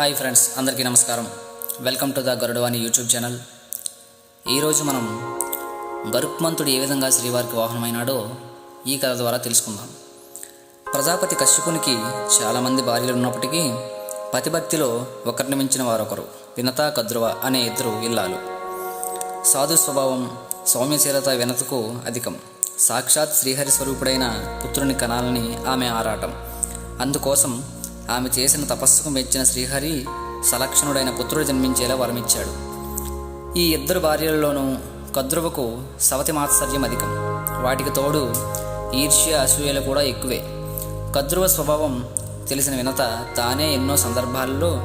Hi friends అందరికీ నమస్కారం. Welcome to the Garudavani YouTube channel. ఈరోజు మనం గరుక్మంతుడు ఏ విధంగా శ్రీవారికి వాహనమైనాడో ఈ కథ ద్వారా తెలుసుకుందాం. ప్రజాపతి కశ్యపునికి చాలామంది భార్యలు ఉన్నప్పటికీ పతిభక్తిలో ఒకరిని మించిన వారొకరు వినత కద్రువ అనే ఇద్దరు ఇల్లాలు. సాధు స్వభావం సౌమ్యశీలత వినతకు అధికం. సాక్షాత్ శ్రీహరి స్వరూపుడైన పుత్రుని కనాలని ఆమె ఆరాటం. అందుకోసం ఆమె చేసిన తపస్సుకు మెచ్చిన శ్రీహరి సలక్షణుడైన పుత్రుడు జన్మించేలా వరమిచ్చాడు. ఈ ఇద్దరు భార్యలలోనూ కద్రువకు సవతి మాత్సర్యం అధికం. వాటికి తోడు ఈర్ష్య అసూయలు కూడా ఎక్కువే. కద్రువ స్వభావం తెలిసిన వినత తానే ఎన్నో సందర్భాల్లో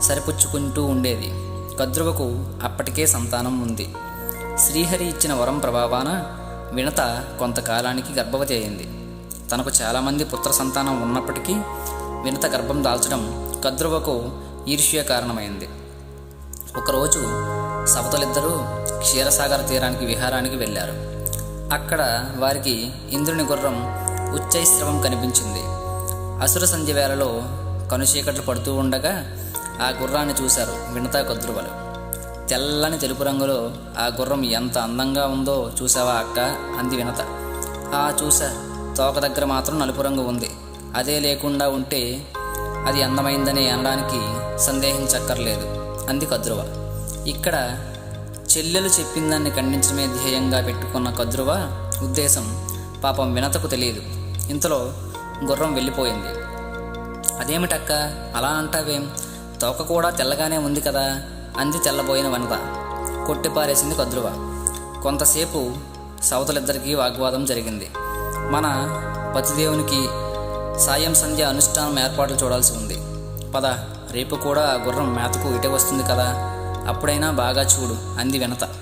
సరిపుచ్చుకుంటూ ఉండేది. కద్రువకు అప్పటికే సంతానం ఉంది. శ్రీహరి ఇచ్చిన వరం ప్రభావాన వినత కొంతకాలానికి గర్భవతి అయింది. తనకు చాలామంది పుత్ర సంతానం ఉన్నప్పటికీ వినత గర్భం దాల్చడం కద్రువకు ఈర్ష్య కారణమైంది. ఒకరోజు సవతలిద్దరూ క్షీరసాగర తీరానికి విహారానికి వెళ్ళారు. అక్కడ వారికి ఇంద్రుని గుర్రం ఉచ్చైశ్రవం కనిపించింది. అసుర సంధ్య వేళలో కనుచీకట్లు పడుతూ ఉండగా ఆ గుర్రాన్ని చూశారు వినతా కద్రువలు. తెల్లని తెలుపు రంగులో ఆ గుర్రం ఎంత అందంగా ఉందో చూసావా అక్క? అంది వినత. ఆ చూసా తోక దగ్గర మాత్రం నలుపు రంగు ఉంది. అదే లేకుండా ఉంటే అది అందమైందని అనడానికి సందేహించక్కర్లేదు అంది కద్రువ. ఇక్కడ చెల్లెలు చెప్పిందాన్ని ఖండించడమే ధ్యేయంగా పెట్టుకున్న కద్రువ ఉద్దేశం పాపం వినతకు తెలియదు. ఇంతలో గుర్రం వెళ్ళిపోయింది. అదేమిటక్క? అలా అంటావేం? తోక కూడా తెల్లగానే ఉంది కదా? అంది తెల్లబోయిన వనత. కొట్టిపారేసింది కద్రువ. కొంతసేపు సవతలిద్దరికీ వాగ్వాదం జరిగింది. మన పతిదేవునికి సాయం సంధ్య అనుష్ఠానం ఏర్పాట్లు చూడాల్సి ఉంది. పద రేపు కూడా గుర్రం మేతకు ఇటే వస్తుంది కదా? అప్పుడైనా బాగా చూడు అంది వినత.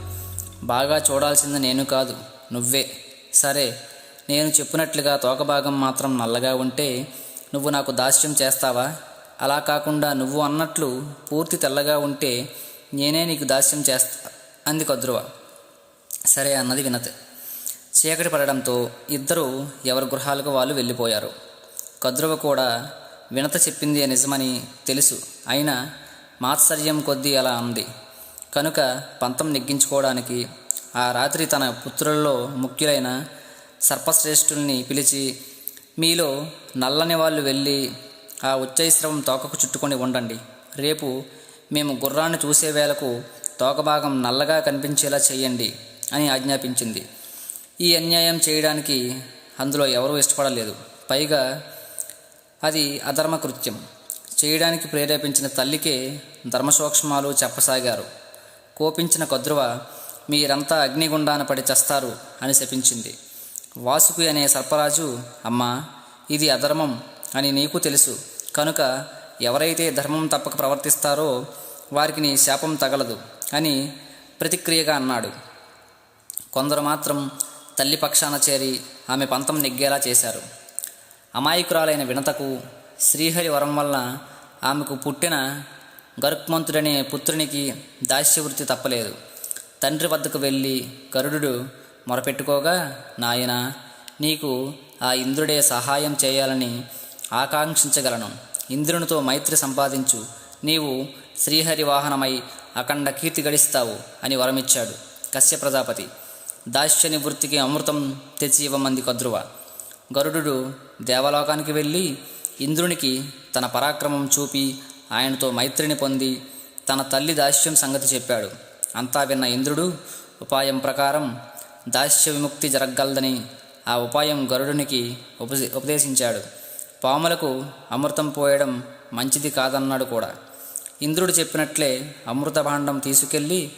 బాగా చూడాల్సింది నేను కాదు నువ్వే. సరే నేను చెప్పినట్లుగా తోక భాగం మాత్రం నల్లగా ఉంటే నువ్వు నాకు దాస్యం చేస్తావా? అలా కాకుండా నువ్వు అన్నట్లు పూర్తి తెల్లగా ఉంటే నేనే నీకు దాస్యం చేస్తా అంది కద్రువ. సరే అన్నది వినత. చీకటి పడడంతో ఇద్దరూ ఎవరి గృహాలకు వాళ్ళు వెళ్ళిపోయారు. కద్రువ కూడా వినత చెప్పింది నిజమని తెలుసు. అయినా మాత్సర్యం కొద్దీ అలా అంది. కనుక పంతం నెగ్గించుకోవడానికి ఆ రాత్రి తన పుత్రులలో ముఖ్యులైన సర్పశ్రేష్ఠుల్ని పిలిచి మీలో నల్లని వాళ్ళు వెళ్ళి ఆ ఉచ్చైశ్రవం తోకకు చుట్టుకొని ఉండండి. రేపు మేము గుర్రాన్ని చూసే వేళకు తోకభాగం నల్లగా కనిపించేలా చేయండి అని ఆజ్ఞాపించింది. ఈ అన్యాయం చేయడానికి అందులో ఎవరూ ఇష్టపడలేదు. పైగా అది అధర్మ కృత్యం చేయడానికి ప్రేరేపించిన తల్లికే ధర్మసూక్ష్మాలు చెప్పసాగారు. కోపించిన కద్రువ మీరంతా అగ్నిగుండాన పడి చస్తారు అని శపించింది. వాసుకి అనే సర్పరాజు అమ్మా ఇది అధర్మం అని నీకు తెలుసు. కనుక ఎవరైతే ధర్మం తప్పక ప్రవర్తిస్తారో వారికి నీ శాపం తగలదు అని ప్రతిక్రియగా అన్నాడు. కొందరు మాత్రం తల్లి పక్షాన చేరి ఆమె పంతం నెగ్గేలా చేశారు. అమాయకురాలైన వినతకు శ్రీహరి వరం వల్ల ఆమెకు పుట్టిన గరుక్మంతుడనే పుత్రునికి దాస్యవృత్తి తప్పలేదు. తండ్రి వద్దకు వెళ్ళి గరుడు మొరపెట్టుకోగా నాయన నీకు ఆ ఇంద్రుడే సహాయం చేయాలని ఆకాంక్షించగలను. ఇంద్రునితో మైత్రి సంపాదించు. నీవు శ్రీహరి వాహనమై అఖండ కీర్తి గడిస్తావు అని వరమిచ్చాడు కశ్య ప్రజాపతి. దాస్య నివృత్తికి అమృతం తెచ్చి ఇవ్వమంది కద్రువ గరుడు దేవలోకానికి వెళ్ళి ఇంద్రునికి తన పరాక్రమం చూపి ఆయనతో మైత్రిని పొంది తన తల్లి దాస్యం సంగతి చెప్పాడు. అంతా విన్న ఇంద్రుడు ఉపాయం ప్రకారం దాస్య విముక్తి జరగలదని ఆ ఉపాయం గరుడునికి ఉపదే ఉపదేశించాడు. పాములకు అమృతం పోయడం మంచిది కాదన్నాడు కూడా. ఇంద్రుడు చెప్పినట్లే అమృత భాండం తీసుకెళ్ళి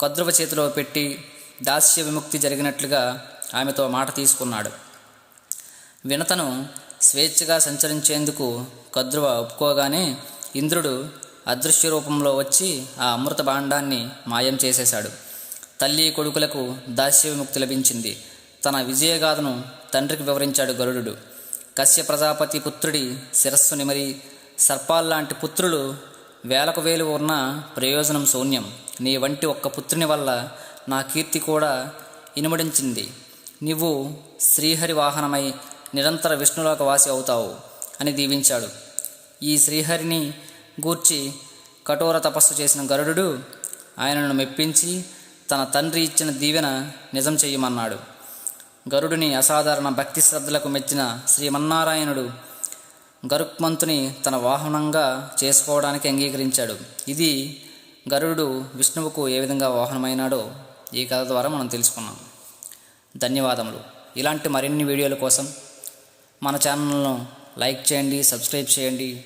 కద్రువ చేతిలో పెట్టి దాస్య విముక్తి జరిగినట్లుగా ఆమెతో మాట తీసుకున్నాడు. వినతను స్వేచ్ఛగా సంచరించేందుకు కద్రువ ఒప్పుకోగానే ఇంద్రుడు అదృశ్య రూపంలో వచ్చి ఆ అమృత భాండాన్ని మాయం చేసేశాడు. తల్లి కొడుకులకు దాస్యవిముక్తి లభించింది. తన విజయగాథను తండ్రికి వివరించాడు గరుడు. కశ్య ప్రజాపతి పుత్రుడి శిరస్సు నిమరి సర్పాల్లాంటి పుత్రులు వేలకు వేలు ఉన్న ప్రయోజనం శూన్యం. నీ వంటి ఒక్క పుత్రుని వల్ల నా కీర్తి కూడా ఇనుమడించింది. నీవు శ్రీహరి వాహనమై నిరంతర విష్ణులోక వాసి అవుతావు అని దీవించాడు. ఈ శ్రీహరిని గూర్చి కఠోర తపస్సు చేసిన గరుడు ఆయనను మెప్పించి తన తండ్రి ఇచ్చిన దీవెన నిజం చెయ్యమన్నాడు గరుడుని అసాధారణ భక్తి శ్రద్ధలకు మెచ్చిన శ్రీమన్నారాయణుడు గరుక్మంతుని తన వాహనంగా చేసుకోవడానికి అంగీకరించాడు. ఇది గరుడు విష్ణువుకు ఏ విధంగా వాహనమైనాడో ఈ కథ ద్వారా మనం తెలుసుకున్నాం. ధన్యవాదములు. ఇలాంటి మరిన్ని వీడియోల కోసం మన ఛానల్ను లైక్ చేయండి సబ్స్క్రైబ్ చేయండి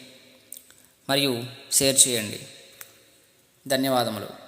మరియు షేర్ చేయండి. ధన్యవాదములు.